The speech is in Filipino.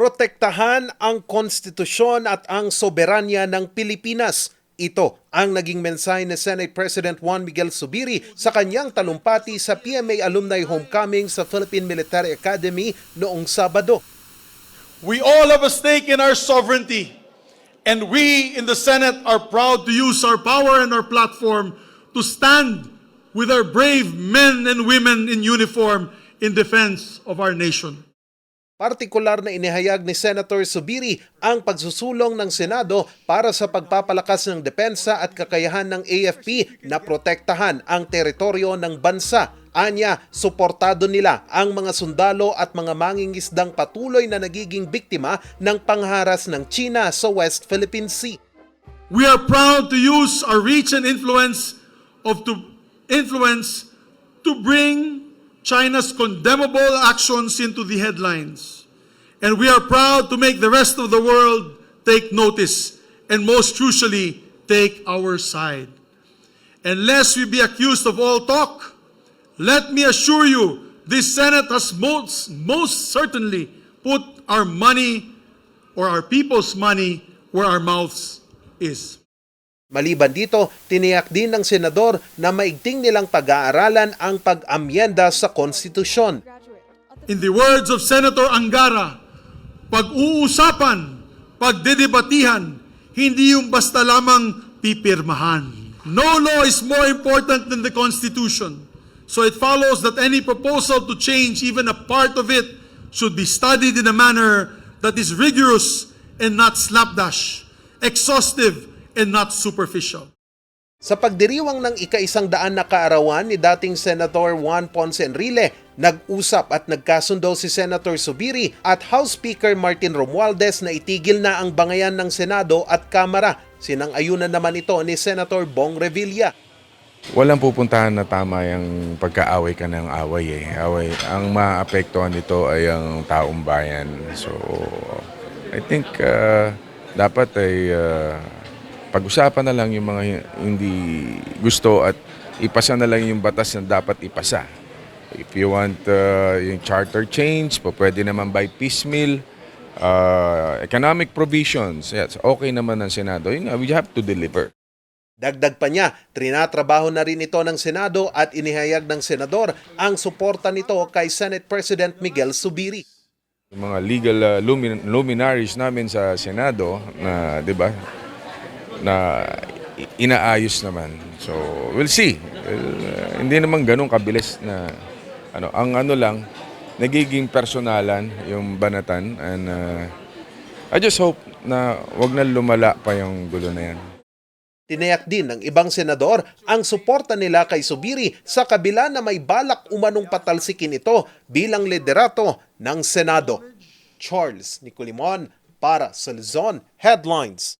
Protektahan ang konstitusyon at ang soberanya ng Pilipinas. Ito ang naging mensahe ni Senate President Juan Miguel Subiri sa kanyang talumpati sa PMA Alumni Homecoming sa Philippine Military Academy noong Sabado. We all have a stake in our sovereignty, and we in the Senate are proud to use our power and our platform to stand with our brave men and women in uniform in defense of our nation. Partikular na inihayag ni Senator Subiri ang pagsusulong ng Senado para sa pagpapalakas ng depensa at kakayahan ng AFP na protektahan ang teritoryo ng bansa. Anya, suportado nila ang mga sundalo at mga mangingisdang patuloy na nagiging biktima ng pangharas ng China sa West Philippine Sea. We are proud to use our reach and influence of to influence to bring China's condemnable actions into the headlines. And we are proud to make the rest of the world take notice and most crucially take our side. Unless we be accused of all talk, let me assure you this Senate has most, most certainly put our money or our people's money where our mouths is. Maliban dito, tiniyak din ng senador na maigting nilang pag-aaralan ang pag-amyenda sa konstitusyon. In the words of Senator Angara, pag-uusapan, pagdedebatihan, hindi yung basta lamang pipirmahan. No law is more important than the Constitution. So it follows that any proposal to change even a part of it should be studied in a manner that is rigorous and not slapdash, exhaustive and not superficial. Sa pagdiriwang ng ika-isang daan na kaarawan ni dating Senator Juan Ponce Enrile, nag-usap at nagkasundo si Senator Subiri at House Speaker Martin Romualdez na itigil na ang bangayan ng Senado at Kamara. Sinang-ayunan naman ito ni Senator Bong Revilla. Walang pupuntahan na tama yung pagkaaway ka ng away eh. Away. Ang maapektuhan nito ay ang taong bayan. So, I think uh, dapat ay uh, pag-usapan na lang yung mga hindi gusto at ipasa na lang yung batas na dapat ipasa. If you want uh, yung charter change, po pwede naman by piecemeal. Uh, economic provisions, yes, okay naman ng Senado. Yun nga, we have to deliver. Dagdag pa niya, trinatrabaho na rin ito ng Senado at inihayag ng Senador ang suporta nito kay Senate President Miguel Subiri. Yung mga legal uh, lumin- luminaries namin sa Senado na, 'di ba? Na inaayos naman. So, we'll see. Uh, hindi naman ganun kabilis na ano, ang ano lang nagiging personalan yung banatan and uh, I just hope na wag na lumala pa yung gulo na yan. Tinayak din ng ibang senador ang suporta nila kay Subiri sa kabila na may balak umanong patalsikin ito bilang liderato ng Senado. Charles Nicolimon para sa Luzon Headlines.